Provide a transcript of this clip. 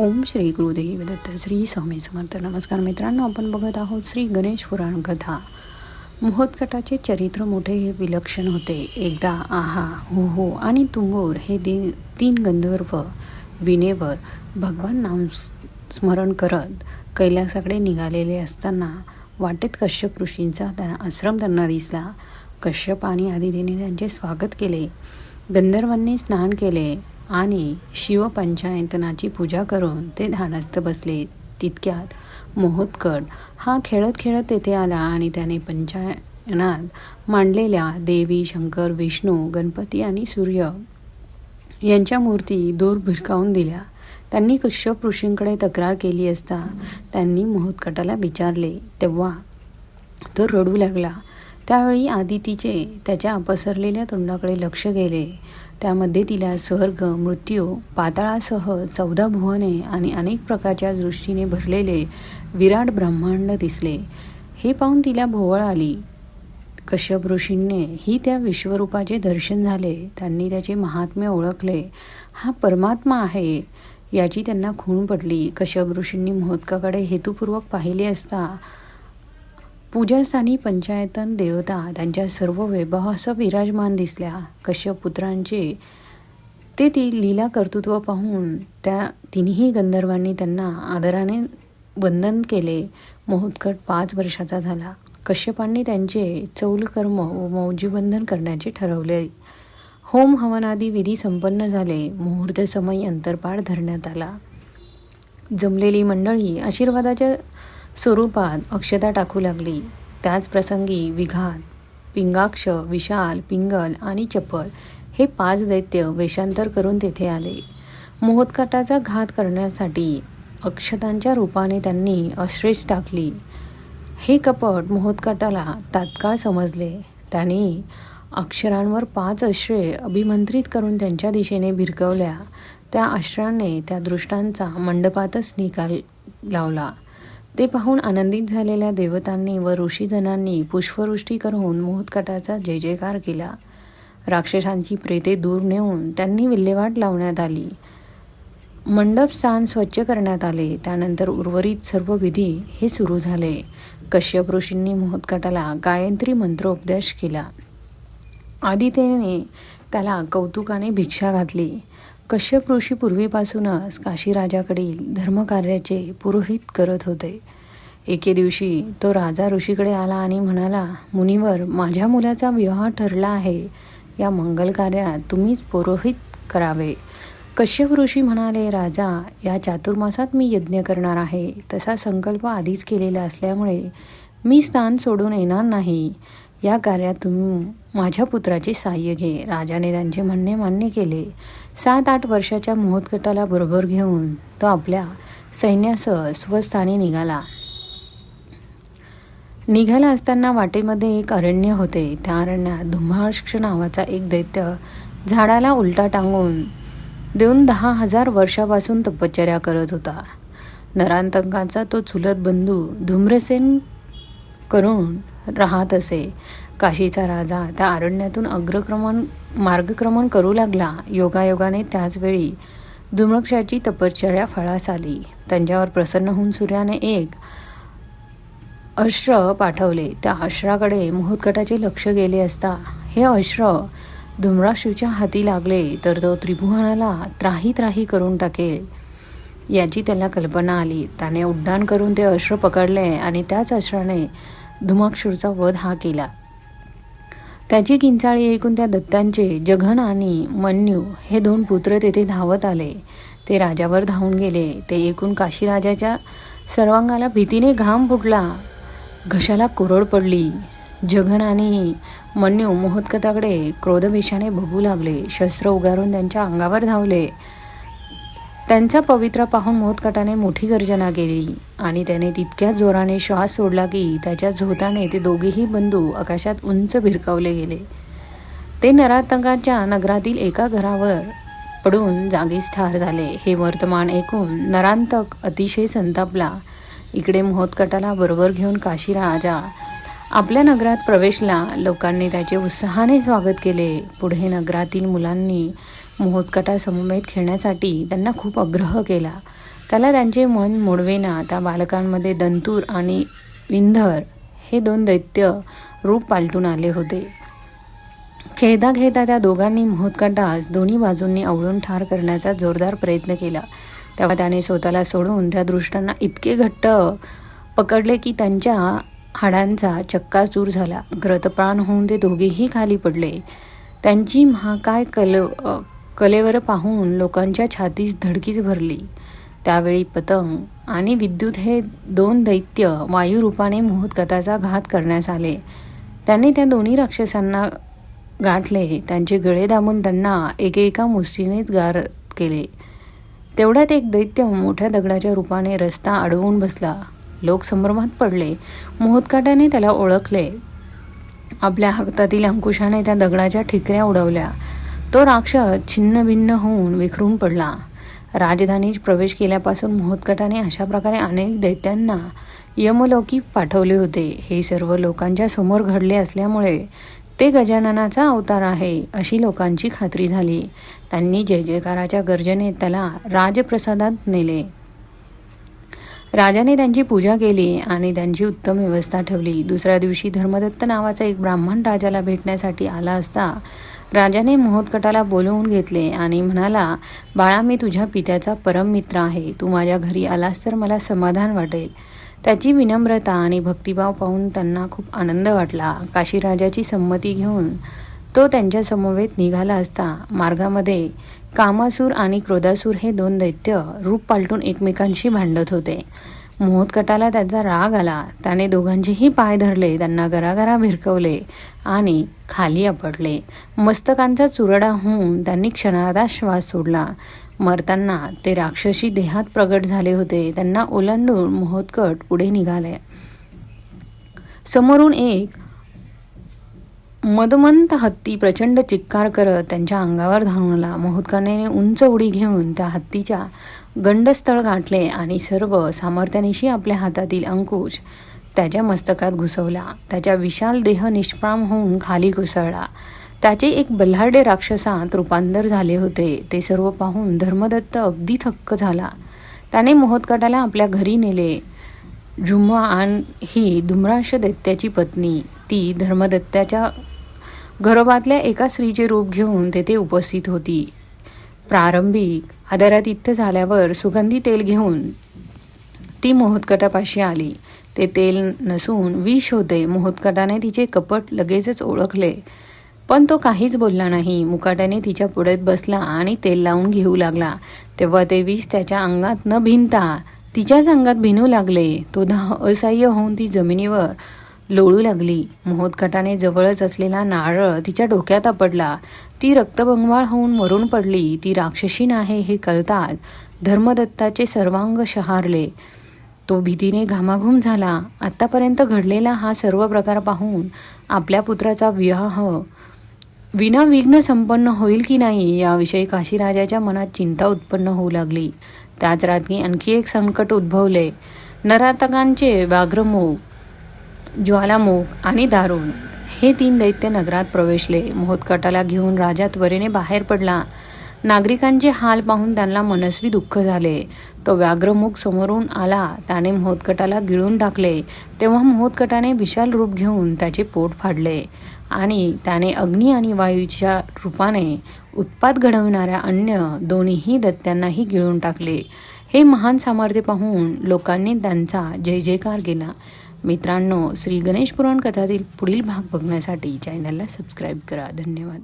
ओम श्री गुरुदेव दत्त श्री स्वामी समर्थ. नमस्कार मित्रांनो आपण बघत आहोत श्री गणेश पुराण कथा. महोत्कटाचे चरित्र मोठे हे विलक्षण होते. एकदा आहा हो हो आणि तुंगोर हे दि तीन गंधर्व विनेवर भगवान नाम स्मरण करत कैलासाकडे निघालेले असताना वाटेत कश्यप ऋषींचा त्यांना आश्रम त्यांना दिसला. कश्यप आणि आदितीने त्यांचे स्वागत केले. गंधर्वांनी स्नान केले. आणि शिवपंचायतनाची पूजा करून ते ध्यानस्थ बसले. तितक्यात मोहोत्कड हा खेळत खेळत तेथे आला आणि त्याने पंचायनात मांडलेल्या देवी शंकर विष्णू गणपती आणि सूर्य यांच्या मूर्ती दूर भिरकावून दिल्या. त्यांनी कश्यप ऋषींकडे तक्रार केली असता त्यांनी मोहोत्कटाला विचारले. तेव्हा तो रडू लागला. त्यावेळी आदितीचे त्याच्या पसरलेल्या तोंडाकडे लक्ष गेले. त्यामध्ये तिला स्वर्ग मृत्यू पाताळासह चौदा भुवने आणि अनेक प्रकारच्या दृष्टीने भरलेले विराट ब्रह्मांड दिसले. हे पाहून तिला भोवळ आली. कश्यप ऋषींनी ही त्या विश्वरूपाचे दर्शन झाले. त्यांनी त्याचे महात्म्य ओळखले. हा परमात्मा आहे याची त्यांना खूण पडली. कश्यप ऋषींनी मोहत्काकडे हेतुपूर्वक पाहिले असता पूजास्थानी पंचायतन देवता त्यांच्या सर्व वैभवासह विराजमान दिसल्या. कश्यप पुत्रांचे ते ती लीला कर्तृत्व पाहून त्या तिन्ही गंधर्वांनी त्यांना आदराने वंदन केले. मोहोत्कट पाच वर्षाचा झाला. कश्यपांनी त्यांचे चौलकर्म व मौजीबंधन करण्याचे ठरवले. होम हवनादी विधी संपन्न झाले. मुहूर्त समय अंतरपाळ धरण्यात आला. जमलेली मंडळी आशीर्वादाच्या स्वरूपात अक्षता टाकू लागली. त्याच प्रसंगी विघात पिंगाक्ष विशाल पिंगल आणि चपल हे पाच दैत्य वेषांतर करून तेथे आले. मोहोत्काटाचा घात करण्यासाठी अक्षतांच्या रूपाने त्यांनी अश्रेष टाकली. हे कपट मोहोत्काटाला तात्काळ समजले. त्यांनी अक्षरांवर पाच अश्रे अभिमंत्रित करून त्यांच्या दिशेने भिरकवल्या. त्या अश्राने त्या दृष्टांचा मंडपातच निकाल लावला. ते पाहून आनंदित झालेल्या देवतांनी व ऋषीजनांनी पुष्पवृष्टी करून मोहतकटाचा जय जयकार केला. राक्षसांची प्रेते दूर नेऊन त्यांनी विल्हेवाट लावण्यात आली. मंडप स्थान स्वच्छ करण्यात आले. त्यानंतर उर्वरित सर्व विधी हे सुरू झाले. कश्यप ऋषींनी मोहतकटाला गायत्री मंत्रोपदेश केला. आदित्यने त्याला कौतुकाने भिक्षा घातली. कश्यप ऋषी पूर्वीपासूनच काशीराजाकडील धर्मकार्याचे पुरोहित करत होते. एके दिवशी तो राजा ऋषीकडे आला आणि म्हणाला मुनीवर माझ्या मुलाचा विवाह ठरला आहे. या मंगल कार्यात तुम्हीच पुरोहित करावे. कश्यप ऋषी म्हणाले राजा या चातुर्मासात मी यज्ञ करणार आहे. तसा संकल्प आधीच केलेला असल्यामुळे मी स्थान सोडून येणार नाही. या कार्यात तुम्ही माझ्या पुत्राचे साह्य घे. राजाने त्यांचे म्हणणे मान्य केले. सात आठ वर्षाच्या मोहतकटाला बरोबर घेऊन तो आपल्या सैन्यासह स्वस्थानी निघाला. निघाला असताना वाटेमध्ये एक अरण्य होते. त्या अरण्यात धुमाक्ष नावाचा एक दैत्य झाडाला उलटा टांगून देऊन दहा हजार वर्षापासून तपश्चर्या करत होता. नरांतकाचा तो चुलत बंधू धूम्रसेन करून राहत असे. काशीचा राजा त्या अरण्यातून अग्रक्रमण मार्गक्रमण करू लागला. योगायोगाने त्याचवेळी धुमक्षाची तपश्चर्या फळास आली. त्यांच्यावर प्रसन्न होऊन सूर्याने एक अश्र पाठवले. त्या अश्राकडे मोहोत्कटाचे लक्ष गेले असता हे अश्र धुम्राशूच्या हाती लागले तर तो त्रिभुवनाला त्राही त्राही करून टाकेल याची त्याला कल्पना आली. त्याने उड्डाण करून ते अश्र पकडले आणि त्याच अश्राने धुमाक्षूरचा वध हा केला. त्याची किंचाळी ऐकून त्या दत्तांचे जघन आणि मन्यू हे दोन पुत्र तेथे धावत आले. ते राजावर धावून गेले. ते ऐकून काशीराजाच्या सर्वांगाला भीतीने घाम फुटला. घशाला कोरड पडली. जघन आणि मन्यू मोहत्कताकडे क्रोधवेशाने बघू लागले. शस्त्र उगारून त्यांच्या अंगावर धावले. त्यांचा पवित्रा पाहून मोदकटाने मोठी गर्जना केली. आणि त्याने तितक्याच जोराने श्वास सोडला की त्याच्या झोताने ते दोघेही बंधू आकाशात उंच भिरकावले गेले. ते नरातकाच्या नगरातील एका घरावर पडून जागीच ठार झाले. हे वर्तमान ऐकून नरांतक अतिशय संतापला. इकडे मोहोत्कटाला बरोबर घेऊन काशी राजा आपल्या नगरात प्रवेशला. लोकांनी त्याचे उत्साहाने स्वागत केले. पुढे नगरातील मुलांनी मोहोत्कटा समवेत खेळण्यासाठी त्यांना खूप आग्रह केला. त्याला त्यांचे मन मोडवेना त्या बालकांमध्ये दंतूर आणि विंधर हे दोन दैत्य रूप पालटून आले होते. खेळता खेळता त्या दोघांनी मोहोत्कटास दोन्ही बाजूंनी आवळून ठार करण्याचा जोरदार प्रयत्न केला. तेव्हा त्याने स्वतःला सोडून त्या दृष्टांना इतके घट्ट पकडले की त्यांच्या हाडांचा चक्काचूर झाला. ग्रतप्राण होऊन ते दोघेही खाली पडले. त्यांची महाकाय कल कलेवर पाहून लोकांच्या छातीस धडकीच भरली. त्यावेळी पतंग आणि विद्युत हे दोन दैत्य वायुरूपाने मोहत्कथाचा घात करण्यास आले. त्यांनी त्या दोन्ही राक्षसांना गाठले. त्यांचे गळे दाबून त्यांना एकेका मुष्टीनेच गार केले. तेवढ्यात एक दैत्य मोठ्या दगडाच्या रूपाने रस्ता अडवून बसला. लोक संभ्रमात पडले. मोहतकाटाने त्याला ओळखले. आपल्या हातातील अंकुशाने त्या दगडाच्या ठिकऱ्या उडवल्या. तो राक्षस छिन्नभिन्न होऊन विखरून पडला. राजधानीत प्रवेश केल्यापासून मोहत्कटाने अशा प्रकारे अनेक दैत्यांना यमलोकी पाठवले होते. हे सर्व लोकांच्या समोर घडले असल्यामुळे ते गजाननाचा अवतार आहे अशी लोकांची खात्री झाली. त्यांनी जय जयकाराच्या गर्जने त्याला राजप्रसादात नेले. राजाने त्यांची पूजा केली आणि त्यांची उत्तम व्यवस्था ठेवली. दुसऱ्या दिवशी धर्मदत्त नावाचा एक ब्राह्मण राजाला भेटण्यासाठी आला असता राजाने मोहोत्कटाला बोलवून घेतले आणि म्हणाला बाळा मी तुझ्या पित्याचा परममित्र आहे. तू माझ्या घरी आलास तर मला समाधान वाटेल. त्याची विनम्रता आणि भक्तिभाव पाहून त्यांना खूप आनंद वाटला. काशीराजाची संमती घेऊन तो त्यांच्या समवेत निघाला असता. मार्गामध्ये कामासूर आणि क्रोधासूर हे दोन दैत्य रूप पालटून एकमेकांशी भांडत होते. मोहतकटाला त्याचा राग आला. त्याने दोघांचेही पाय धरले त्यांना गरागरा भिरकवले आणि खाली आपटले. मस्तकांचा चुरडा होऊन त्यांनी क्षणार्धात श्वास सोडला. मरताना ते राक्षसी देहात प्रगट झाले होते. त्यांना ओलांडून मोहतकट पुढे निघाले. समोरून एक मदमंत हत्ती प्रचंड चिक्कार करत त्यांच्या अंगावर धावून आला मोहोत्काने उंच उडी घेऊन त्या हत्तीच्या गंडस्थळ गाठले आणि सर्व सामर्थ्यानिशी आपल्या हातातील अंकुश त्याच्या मस्तकात घुसवला. त्याच्या विशाल देह निष्प्राम होऊन खाली घुसळला त्याचे एक बल्हारडे राक्षसात रूपांतर झाले होते. ते सर्व पाहून धर्मदत्त अगदी थक्क झाला. त्याने मोहतकटाला आपल्या घरी नेले. झुमान ही धुम्राश दैत्याची पत्नी. ती धर्मदत्ताच्या घरोबातल्या एका स्त्रीचे रूप घेऊन तेथे उपस्थित होती. प्रारंभिक आदरातिथ्य झाल्यावर सुगंधी तेल घेऊन ती मोहतकटापाशी आली. ते तेल नसून विष होते. मोहतकटाने तिचे कपट लगेचच ओळखले. पण तो काहीच बोलला नाही. मुकाट्याने तिच्या पुढेत बसला आणि तेल लावून घेऊ लागला. तेव्हा ते विष त्याच्या अंगात न भिनता तिच्याच अंगात भिनू लागले. तो धाव असह्य होऊन ती जमिनीवर लोळू लागली. मोहोत्कटाने जवळच असलेला नारळ तिच्या डोक्यात आपडला ती रक्तबंगवाळ होऊन मरून पडली. ती राक्षसी आहे हे कळताच धर्मदत्ताचे सर्वांग शहारले. तो भीतीने घामाघूम झाला. आत्तापर्यंत घडलेला हा सर्व प्रकार पाहून आपल्या पुत्राचा विवाह विनाविघ्न संपन्न होईल की नाही याविषयी काशीराजाच्या मनात चिंता उत्पन्न होऊ लागली. त्याच रात्री आणखी एक संकट उद्भवले. नरातकांचे व्याघ्रमुख ज्वालामुख आणि दारुण हे तीन दैत्य नगरात प्रवेशले. मोहोत्कटाला घेऊन राजा त्वरेने बाहेर पडला. नागरिकांचे हाल पाहून त्यांना मनस्वी दुःख झाले. तो व्याघ्रमुख समोरून आला. त्याने मोहोत्कटाला गिळून टाकले. तेव्हा मोहोत्कटाने विशाल रूप घेऊन त्याचे पोट फाडले आणि त्याने अग्नी आणि वायूच्या रूपाने उत्पात घडवणाऱ्या अन्य दोन्हीही दत्त्यांनाही गिळून टाकले. हे महान सामर्थ्य पाहून लोकांनी त्यांचा जय जयकार केला. मित्रांनो श्री गणेश पुराण कथातील पुढील भाग बघण्यासाठी चॅनलला सबस्क्राईब करा. धन्यवाद.